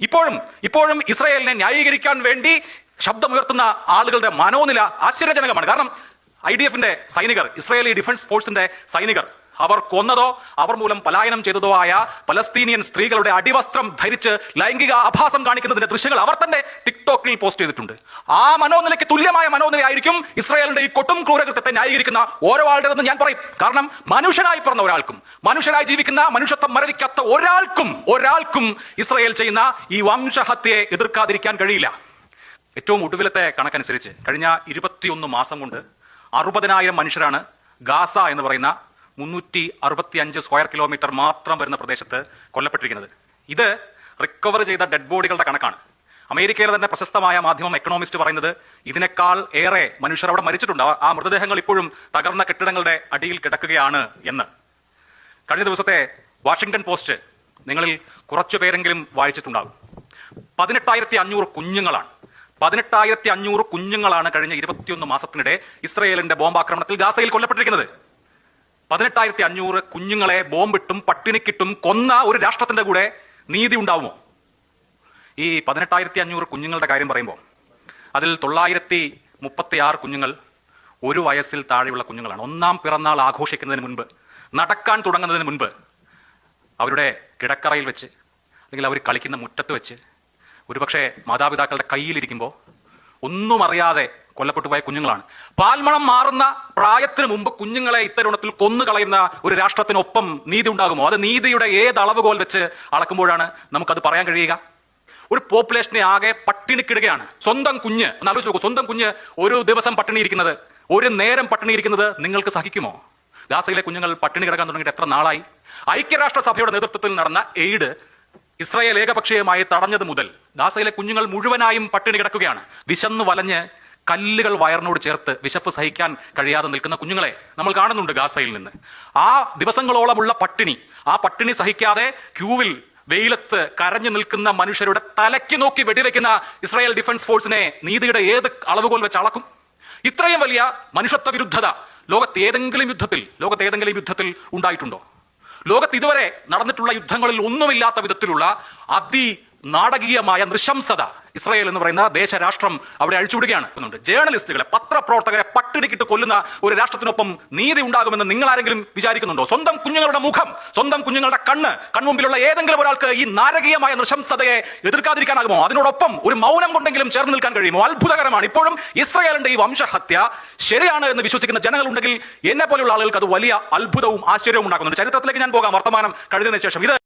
ഇപ്പോഴും ഇപ്പോഴും ഇസ്രായേലിനെ ന്യായീകരിക്കാൻ വേണ്ടി ശബ്ദമുയർത്തുന്ന ആളുകളുടെ മനോനില ആശ്ചര്യജനകമാണ്. കാരണം ഐ ഡി എഫിന്റെ സൈനികർ ഇസ്രായേലി ഡിഫൻസ് ഫോഴ്സിന്റെ സൈനികർ അവർ കൊന്നതോ അവർ മൂലം പലായനം ചെയ്തതോ ആയ പലസ്തീനിയൻ സ്ത്രീകളുടെ അടിവസ്ത്രം ധരിച്ച് ലൈംഗിക ആഭാസം കാണിക്കുന്നതിന്റെ ദൃശ്യങ്ങൾ അവർ തന്നെ ടിക്ടോക്കിൽ പോസ്റ്റ് ചെയ്തിട്ടുണ്ട്. ആ മനോനിലയ്ക്ക് തുല്യമായ മനോനിലയായിരിക്കും ഇസ്രായേലിന്റെ ഈ കൊട്ടും ക്രൂരകൃത്യത്തെ ന്യായീകരിക്കുന്ന ഓരോ ആളുടേതെന്ന് ഞാൻ പറയും. കാരണം മനുഷ്യനായി പറഞ്ഞ ഒരാൾക്കും മനുഷ്യനായി ജീവിക്കുന്ന മനുഷ്യത്വം മരവിക്കാത്ത ഒരാൾക്കും ഒരാൾക്കും ഇസ്രായേൽ ചെയ്യുന്ന ഈ വംശഹത്യയെ എതിർക്കാതിരിക്കാൻ കഴിയില്ല. ഏറ്റവും ഒടുവിലത്തെ കണക്കനുസരിച്ച് കഴിഞ്ഞ ഇരുപത്തിയൊന്ന് മാസം കൊണ്ട് അറുപതിനായിരം മനുഷ്യരാണ് ഗാസ എന്ന് പറയുന്ന മുന്നൂറ്റി അറുപത്തി അഞ്ച് സ്ക്വയർ കിലോമീറ്റർ മാത്രം വരുന്ന പ്രദേശത്ത് കൊല്ലപ്പെട്ടിരിക്കുന്നത്. ഇത് റിക്കവർ ചെയ്ത ഡെഡ് ബോഡികളുടെ കണക്കാണ്. അമേരിക്കയിലെ തന്നെ പ്രശസ്തമായ മാധ്യമം എക്കണോമിസ്റ്റ് പറയുന്നത് ഇതിനേക്കാൾ ഏറെ മനുഷ്യർ അവിടെ മരിച്ചിട്ടുണ്ട്. ആ- മൃതദേഹങ്ങൾ ഇപ്പോഴും തകർന്ന കെട്ടിടങ്ങളുടെ അടിയിൽ കിടക്കുകയാണ് എന്ന്. കഴിഞ്ഞ ദിവസത്തെ വാഷിംഗ്ടൺ പോസ്റ്റ് നിങ്ങളിൽ കുറച്ചു പേരെങ്കിലും വായിച്ചിട്ടുണ്ടാകും. പതിനെട്ടായിരത്തി അഞ്ഞൂറ് കുഞ്ഞുങ്ങളാണ്. പതിനെട്ടായിരത്തി അഞ്ഞൂറ് കുഞ്ഞുങ്ങളാണ് കഴിഞ്ഞ ഇരുപത്തിയൊന്ന് മാസത്തിനിടെ ഇസ്രയേലിന്റെ ബോംബാക്രമണത്തിൽ ഗാസയിൽ കൊല്ലപ്പെട്ടിരിക്കുന്നത്. പതിനെട്ടായിരത്തി അഞ്ഞൂറ് കുഞ്ഞുങ്ങളെ ബോംബിട്ടും പട്ടിണിക്കിട്ടും കൊന്ന ഒരു രാഷ്ട്രത്തിന്റെ കൂടെ നീതി ഉണ്ടാവുമോ? ഈ പതിനെട്ടായിരത്തി അഞ്ഞൂറ് കുഞ്ഞുങ്ങളുടെ കാര്യം പറയുമ്പോൾ അതിൽ തൊള്ളായിരത്തി മുപ്പത്തി ആറ് കുഞ്ഞുങ്ങൾ ഒരു വയസ്സിൽ താഴെയുള്ള കുഞ്ഞുങ്ങളാണ്. ഒന്നാം പിറന്നാൾ ആഘോഷിക്കുന്നതിന് മുൻപ് നടക്കാൻ തുടങ്ങുന്നതിന് മുൻപ് അവരുടെ കിടക്കറയിൽ വെച്ച് അല്ലെങ്കിൽ അവർ കളിക്കുന്ന മുറ്റത്ത് വെച്ച് ഒരുപക്ഷെ മാതാപിതാക്കളുടെ കയ്യിലിരിക്കുമ്പോൾ ഒന്നും അറിയാതെ കൊല്ലപ്പെട്ടു പോയ കുഞ്ഞുങ്ങളാണ്. പാൽമണം മാറുന്ന പ്രായത്തിന് മുമ്പ് കുഞ്ഞുങ്ങളെ ഇത്തരുണത്തിൽ കൊന്നു കളയുന്ന ഒരു രാഷ്ട്രത്തിനൊപ്പം നീതി ഉണ്ടാകുമോ? അത് നീതിയുടെ ഏത് അളവുകോൽ വെച്ച് അളക്കുമ്പോഴാണ് നമുക്കത് പറയാൻ കഴിയുക? ഒരു പോപ്പുലേഷനെ ആകെ പട്ടിണിക്കിടുകയാണ്. സ്വന്തം കുഞ്ഞ് ഒന്ന് ആലോചിച്ച് സ്വന്തം കുഞ്ഞ് ഒരു ദിവസം പട്ടിണി ഇരിക്കുന്നത് ഒരു നേരം പട്ടിണി ഇരിക്കുന്നത് നിങ്ങൾക്ക് സഹിക്കുമോ? ഗാസയിലെ കുഞ്ഞുങ്ങൾ പട്ടിണി കിടക്കാൻ തുടങ്ങിയിട്ട് എത്ര നാളായി? ഐക്യരാഷ്ട്രസഭയുടെ നേതൃത്വത്തിൽ നടന്ന എയ്ഡ് ഇസ്രായേൽ ഏകപക്ഷീയമായി തടഞ്ഞത് മുതൽ ഗാസയിലെ കുഞ്ഞുങ്ങൾ മുഴുവനായും പട്ടിണി കിടക്കുകയാണ്. വിശന്ന് വലഞ്ഞ് കല്ലുകൾ വയറിനോട് ചേർത്ത് വിശപ്പ് സഹിക്കാൻ കഴിയാതെ നിൽക്കുന്ന കുഞ്ഞുങ്ങളെ നമ്മൾ കാണുന്നുണ്ട് ഗാസയിൽ നിന്ന്. ആ ദിവസങ്ങളോളമുള്ള പട്ടിണി ആ പട്ടിണി സഹിക്കാതെ ക്യൂവിൽ വെയിലത്ത് കരഞ്ഞു നിൽക്കുന്ന മനുഷ്യരുടെ തലയ്ക്ക് നോക്കി വെടിവെക്കുന്ന ഇസ്രായേൽ ഡിഫൻസ് ഫോഴ്സിനെ നീതിയുടെ ഏത് അളവുകോൽ വെച്ച് അളക്കും? ഇത്രയും വലിയ മനുഷ്യത്വ വിരുദ്ധത ലോകത്ത് ഏതെങ്കിലും യുദ്ധത്തിൽ ലോകത്ത് ഏതെങ്കിലും യുദ്ധത്തിൽ ഉണ്ടായിട്ടുണ്ടോ? ലോകത്ത് ഇതുവരെ നടന്നിട്ടുള്ള യുദ്ധങ്ങളിൽ ഒന്നുമില്ലാത്ത വിധത്തിലുള്ള അതി നാടകീയമായ നൃശംസത ഇസ്രായേൽ എന്ന് പറയുന്ന ദേശരാഷ്ട്രം അവിടെ അഴിച്ചുവിടുകയാണ്. ജേർണലിസ്റ്റുകളെ പത്രപ്രവർത്തകരെ പട്ടിണിക്കിട്ട് കൊല്ലുന്ന ഒരു രാഷ്ട്രത്തിനൊപ്പം നീതി ഉണ്ടാകുമെന്ന് നിങ്ങൾ ആരെങ്കിലും വിചാരിക്കുന്നുണ്ടോ? സ്വന്തം കുഞ്ഞുങ്ങളുടെ മുഖം സ്വന്തം കുഞ്ഞുങ്ങളുടെ കണ്ണ് കൺമുമ്പിലുള്ള ഏതെങ്കിലും ഒരാൾക്ക് ഈ നാരകീയമായ നൃശംസതയെ എതിർക്കാതിരിക്കാനാകുമോ? അതിനോടൊപ്പം ഒരു മൗനം കൊണ്ടെങ്കിലും ചേർന്ന് നിൽക്കാൻ കഴിയുമോ? അത്ഭുതകരമാണ്. ഇപ്പോഴും ഇസ്രായേലിന്റെ ഈ വംശഹത്യ ശരിയാണ് എന്ന് വിശ്വസിക്കുന്ന ജനങ്ങളുണ്ടെങ്കിൽ എന്നെ പോലെയുള്ള ആളുകൾക്ക് അത് വലിയ അത്ഭുതവും ആശ്ചര്യവും ഉണ്ടാക്കുന്നുണ്ട്. ചരിത്രത്തിലേക്ക് ഞാൻ പോകാം. വർത്തമാനം കഴിഞ്ഞതിന് ശേഷം. ഇത്